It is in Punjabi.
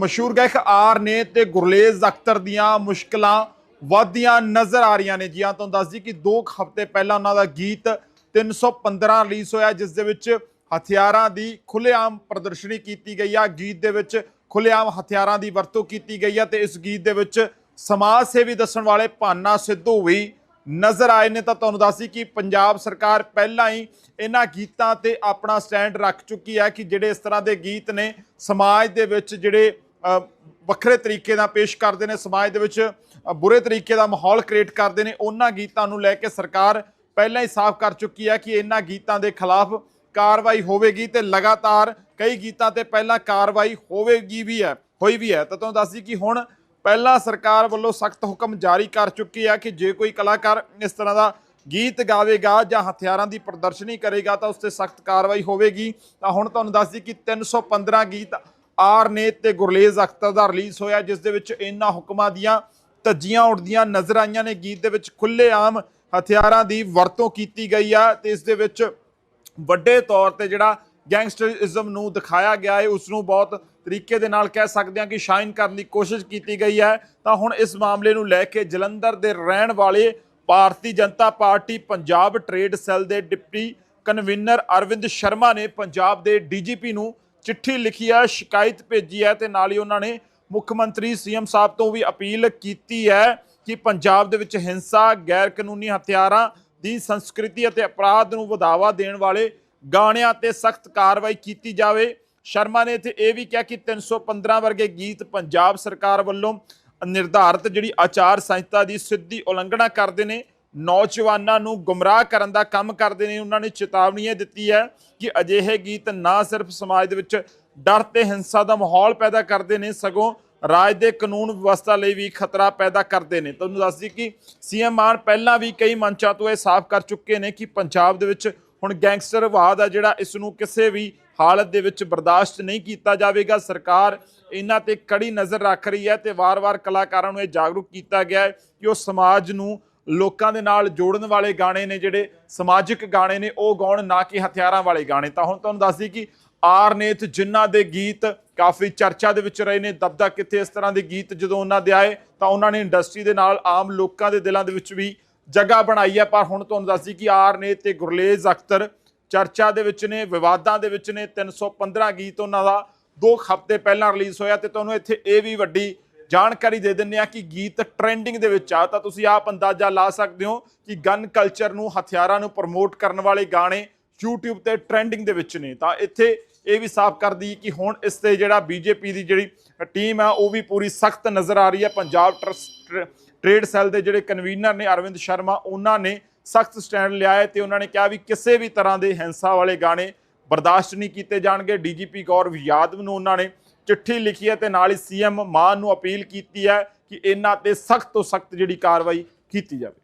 ਮਸ਼ਹੂਰ ਗਾਇਕ ਆਰ ਨੇ ਤੇ ਗੁਰਲੇਜ਼ ਅਖਤਰ ਦੀਆਂ ਮੁਸ਼ਕਲਾਂ ਵਧਦੀਆਂ ਨਜ਼ਰ ਆ ਰਹੀਆਂ ਨੇ। ਜੀ ਹਾਂ, ਤੁਹਾਨੂੰ ਦੱਸ ਦਈ ਕਿ 2 ਹਫ਼ਤੇ ਪਹਿਲਾਂ ਉਹਨਾਂ ਦਾ ਗੀਤ 315 ਰਿਲੀਜ਼ ਹੋਇਆ, ਜਿਸ ਦੇ ਵਿੱਚ ਹਥਿਆਰਾਂ ਦੀ ਖੁੱਲੇਆਮ ਪ੍ਰਦਰਸ਼ਨੀ ਕੀਤੀ ਗਈ ਆ। ਗੀਤ ਦੇ ਵਿੱਚ ਖੁੱਲੇਆਮ ਹਥਿਆਰਾਂ ਦੀ ਵਰਤੋਂ ਕੀਤੀ ਗਈ ਆ ਤੇ ਇਸ ਗੀਤ ਦੇ ਵਿੱਚ ਸਮਾਜ ਸੇਵੀ ਦੱਸਣ ਵਾਲੇ ਭਾਨਾ ਸਿੱਧੂ ਵੀ ਨਜ਼ਰ ਆਏ ਨੇ। ਤਾਂ ਤੁਹਾਨੂੰ ਦੱਸੀ ਕਿ ਪੰਜਾਬ ਸਰਕਾਰ ਪਹਿਲਾਂ ਹੀ ਇਹਨਾਂ ਗੀਤਾਂ ਤੇ ਆਪਣਾ ਸਟੈਂਡ ਰੱਖ ਚੁੱਕੀ ਹੈ ਕਿ ਜਿਹੜੇ ਇਸ ਤਰ੍ਹਾਂ ਦੇ ਗੀਤ ਨੇ, ਸਮਾਜ ਦੇ ਵਿੱਚ ਜਿਹੜੇ ਵੱਖਰੇ ਤਰੀਕੇ ਨਾਲ ਪੇਸ਼ ਕਰਦੇ ਨੇ, ਸਮਾਜ ਦੇ ਵਿੱਚ ਬੁਰੇ ਤਰੀਕੇ ਦਾ ਮਾਹੌਲ ਕ੍ਰੀਏਟ ਕਰਦੇ ਨੇ। ਉਹਨਾਂ ਗੀਤਾਂ ਨੂੰ ਲੈ ਕੇ ਸਰਕਾਰ ਪਹਿਲਾਂ ਹੀ ਸਾਫ਼ ਕਰ ਚੁੱਕੀ ਹੈ ਕਿ ਇਹਨਾਂ ਗੀਤਾਂ ਦੇ ਖਿਲਾਫ ਕਾਰਵਾਈ ਹੋਵੇਗੀ ਤੇ ਲਗਾਤਾਰ ਕਈ ਗੀਤਾਂ ਤੇ ਪਹਿਲਾਂ ਕਾਰਵਾਈ ਹੋਵੇਗੀ ਵੀ ਹੈ, ਹੋਈ ਵੀ ਹੈ। ਤਾਂ ਤੁਹਾਨੂੰ ਦੱਸਦੀ ਕਿ ਹੁਣ ਪਹਿਲਾਂ ਸਰਕਾਰ ਵੱਲੋਂ ਸਖਤ ਹੁਕਮ ਜਾਰੀ ਕਰ ਚੁੱਕੀ ਹੈ ਕਿ ਜੇ ਕੋਈ ਕਲਾਕਾਰ ਇਸ ਤਰ੍ਹਾਂ ਦਾ ਗੀਤ ਗਾਵੇਗਾ ਜਾਂ ਹਥਿਆਰਾਂ ਦੀ ਪ੍ਰਦਰਸ਼ਨੀ ਕਰੇਗਾ ਤਾਂ ਉਸ ਤੇ ਸਖਤ ਕਾਰਵਾਈ ਹੋਵੇਗੀ। ਤਾਂ ਹੁਣ ਤੁਹਾਨੂੰ ਦੱਸਦੀ ਕਿ 315 ਗੀਤ ਆਰ ਨੇ ਤੇ ਗੁਰਲੇਜ਼ ਅਖਤਰ ਦਾ ਰਿਲੀਜ਼ ਹੋਇਆ, ਜਿਸ ਦੇ ਵਿੱਚ ਇਹਨਾਂ ਹੁਕਮਾਂ ਦੀਆਂ ਧੱਜੀਆਂ ਉੱਡਦੀਆਂ ਨਜ਼ਰ ਆਈਆਂ ਨੇ। ਗੀਤ ਦੇ ਵਿੱਚ ਖੁੱਲ੍ਹੇਆਮ ਹਥਿਆਰਾਂ ਦੀ ਵਰਤੋਂ ਕੀਤੀ ਗਈ ਆ ਤੇ ਇਸ ਦੇ ਵਿੱਚ ਵੱਡੇ ਤੌਰ ਤੇ ਜਿਹੜਾ ਗੈਂਗਸਟਰਿਜ਼ਮ ਨੂੰ ਦਿਖਾਇਆ ਗਿਆ ਹੈ, ਉਸ ਨੂੰ ਬਹੁਤ ਤਰੀਕੇ ਦੇ ਨਾਲ ਕਹਿ ਸਕਦੇ ਹਾਂ ਕਿ ਸ਼ਾਈਨ ਕਰਨ ਦੀ ਕੋਸ਼ਿਸ਼ ਕੀਤੀ ਗਈ ਹੈ। ਤਾਂ ਹੁਣ ਇਸ ਮਾਮਲੇ ਨੂੰ ਲੈ ਕੇ ਜਲੰਧਰ ਦੇ ਰਹਿਣ ਵਾਲੇ ਭਾਰਤੀ ਜਨਤਾ ਪਾਰਟੀ ਪੰਜਾਬ ਟ੍ਰੇਡ ਸੈੱਲ ਦੇ ਡਿਪਟੀ ਕਨਵੀਨਰ ਅਰਵਿੰਦ ਸ਼ਰਮਾ ਨੇ ਪੰਜਾਬ ਦੇ ਡੀਜੀਪੀ ਨੂੰ ਚਿੱਠੀ ਲਿਖੀ ਹੈ ਸ਼ਿਕਾਇਤ ਭੇਜੀ ਹੈ ਤੇ ਨਾਲ ਹੀ ਉਹਨਾਂ ਨੇ ਮੁੱਖ ਮੰਤਰੀ ਸੀਐਮ ਸਾਹਿਬ ਤੋਂ ਵੀ ਅਪੀਲ ਕੀਤੀ ਹੈ ਕਿ ਪੰਜਾਬ ਦੇ ਵਿੱਚ ਹਿੰਸਾ ਗੈਰ ਕਾਨੂੰਨੀ ਹਥਿਆਰਾਂ ਦੀ ਸੰਸਕ੍ਰਿਤੀ ਅਤੇ ਅਪਰਾਧ ਨੂੰ ਵਧਾਵਾ ਦੇਣ ਵਾਲੇ ਗਾਣਿਆਂ ਤੇ ਸਖਤ ਕਾਰਵਾਈ ਕੀਤੀ ਜਾਵੇ। ਸ਼ਰਮਾ ਨੇ ਇੱਥੇ ਇਹ ਵੀ ਕਿਹਾ ਕਿ 315 ਵਰਗੇ ਗੀਤ ਪੰਜਾਬ ਸਰਕਾਰ ਵੱਲੋਂ ਨਿਰਧਾਰਤ ਜਿਹੜੀ ਆਚਾਰ ਸੰਹਿਤਾ ਦੀ ਸਿੱਧੀ ਉਲੰਘਣਾ ਕਰਦੇ ਨੇ ਨੌਜਵਾਨਾਂ ਨੂੰ ਗੁੰਮਰਾਹ ਕਰਨ ਦਾ ਕੰਮ ਕਰਦੇ ਨੇ, ਉਹਨਾਂ ਨੇ ਚੇਤਾਵਨੀ ਦਿੱਤੀ ਹੈ ਕਿ ਅਜਿਹੇ ਗੀਤ ਨਾ ਸਿਰਫ ਸਮਾਜ ਦੇ ਵਿੱਚ ਡਰ ਤੇ ਹਿੰਸਾ ਦਾ ਮਾਹੌਲ ਪੈਦਾ ਕਰਦੇ ਨੇ, ਸਗੋਂ ਰਾਜ ਦੇ ਕਾਨੂੰਨ ਵਿਵਸਥਾ ਲਈ ਵੀ ਖਤਰਾ ਪੈਦਾ ਕਰਦੇ ਨੇ। ਤੁਹਾਨੂੰ ਦੱਸ ਦਈਏ ਕਿ ਸੀਐਮ ਮਾਨ ਪਹਿਲਾਂ ਵੀ ਕਈ ਮੰਚਾਂ ਤੋਂ ਇਹ ਸਾਫ਼ ਕਰ ਚੁੱਕੇ ਨੇ ਕਿ ਪੰਜਾਬ ਦੇ ਵਿੱਚ ਹੁਣ ਗੈਂਗਸਟਰਵਾਦ ਆ ਜਿਹੜਾ ਇਸ ਨੂੰ ਕਿਸੇ ਵੀ ਹਾਲਤ ਦੇ ਵਿੱਚ ਬਰਦਾਸ਼ਤ ਨਹੀਂ ਕੀਤਾ ਜਾਵੇਗਾ। ਸਰਕਾਰ ਇਹਨਾਂ ਤੇ ਕੜੀ ਨਜ਼ਰ ਰੱਖ ਰਹੀ ਹੈ ਤੇ ਵਾਰ-ਵਾਰ ਕਲਾਕਾਰਾਂ ਨੂੰ ਇਹ ਜਾਗਰੂਕ ਕੀਤਾ ਗਿਆ ਹੈ ਕਿ ਉਹ ਸਮਾਜ ਨੂੰ ਲੋਕਾਂ ਦੇ ਨਾਲ ਜੋੜਨ ਵਾਲੇ ਗਾਣੇ ਨੇ ਜਿਹੜੇ ਸਮਾਜਿਕ ਗਾਣੇ ਨੇ, ਉਹ ਗਾਉਣ ਨਾ ਕਿ ਹਥਿਆਰਾਂ ਵਾਲੇ ਗਾਣੇ। ਤਾਂ ਹੁਣ ਤੁਹਾਨੂੰ ਦੱਸਦੀ ਕਿ ਆਰਨੇਤ ਜਿਨ੍ਹਾਂ ਦੇ ਗੀਤ ਕਾਫੀ ਚਰਚਾ ਦੇ ਵਿੱਚ ਰਹੇ ਨੇ, ਦਬਦਾ ਕਿੱਥੇ, ਇਸ ਤਰ੍ਹਾਂ ਦੇ ਗੀਤ ਜਦੋਂ ਉਹਨਾਂ ਦੇ ਆਏ, ਤਾਂ ਉਹਨਾਂ ਨੇ ਇੰਡਸਟਰੀ ਦੇ ਨਾਲ ਆਮ ਲੋਕਾਂ ਦੇ ਦਿਲਾਂ ਦੇ ਵਿੱਚ ਵੀ ਜਗ੍ਹਾ ਬਣਾਈ ਹੈ। ਪਰ ਹੁਣ ਤੁਹਾਨੂੰ ਦੱਸਦੀ ਕਿ ਆਰਨੇਤ ਤੇ ਗੁਰਲੇਜ਼ ਅਖਤਰ ਚਰਚਾ ਦੇ ਵਿੱਚ ਨੇ, ਵਿਵਾਦਾਂ ਦੇ ਵਿੱਚ ਨੇ 315 ਗੀਤ ਉਹਨਾਂ ਦਾ ਦੋ ਹਫ਼ਤੇ ਪਹਿਲਾਂ ਰਿਲੀਜ਼ ਹੋਇਆ ਤੇ ਤੁਹਾਨੂੰ ਇੱਥੇ ਇਹ ਵੀ ਵੱਡੀ ਜਾਣਕਾਰੀ ਦੇ ਦਿੰਨੇ ਆ ਕਿ ਗੀਤ ਟ੍ਰੈਂਡਿੰਗ ਦੇ ਵਿੱਚ ਆ। ਤਾਂ ਤੁਸੀਂ ਆਪ ਅੰਦਾਜ਼ਾ ਲਾ ਸਕਦੇ ਹੋ ਕਿ ਗਨ ਕਲਚਰ ਨੂੰ ਹਥਿਆਰਾਂ ਨੂੰ ਪ੍ਰਮੋਟ ਕਰਨ ਵਾਲੇ ਗਾਣੇ YouTube ਤੇ ਟ੍ਰੈਂਡਿੰਗ ਦੇ ਵਿੱਚ ਨੇ। ਤਾਂ ਇੱਥੇ ਇਹ ਵੀ ਸਾਫ਼ ਕਰਦੀ ਕਿ ਹੁਣ ਇਸ ਤੇ ਜਿਹੜਾ ਬੀਜੇਪੀ ਦੀ ਜਿਹੜੀ ਟੀਮ ਆ, ਉਹ ਵੀ ਪੂਰੀ ਸਖਤ ਨਜ਼ਰ ਆ ਰਹੀ ਹੈ। ਪੰਜਾਬ ਟਰਸ- ਟ੍ਰੇਡ ਸੈੱਲ ਦੇ ਜਿਹੜੇ ਕਨਵੀਨਰ ਨੇ ਅਰਵਿੰਦ ਸ਼ਰਮਾ, ਉਹਨਾਂ ਨੇ ਸਖਤ ਸਟੈਂਡ ਲਿਆ ਹੈ ਤੇ ਉਹਨਾਂ ਨੇ ਕਿਹਾ ਵੀ ਕਿਸੇ ਵੀ ਤਰ੍ਹਾਂ ਦੇ ਹਿੰਸਾ ਵਾਲੇ ਗਾਣੇ ਬਰਦਾਸ਼ਤ ਨਹੀਂ ਕੀਤੇ ਜਾਣਗੇ। ਡੀਜੀਪੀ ਗੌਰਵ ਯਾਦਵ ਨੂੰ ਉਹਨਾਂ ਨੇ ਚਿੱਠੀ ਲਿਖੀ ਹੈ ਤੇ ਨਾਲ ਹੀ ਸੀਐਮ ਮਾਨ ਨੂੰ ਅਪੀਲ ਕੀਤੀ ਹੈ ਕਿ ਇਹਨਾਂ ਤੇ ਸਖਤ ਤੋਂ ਸਖਤ ਜਿਹੜੀ ਕਾਰਵਾਈ ਕੀਤੀ ਜਾਵੇ।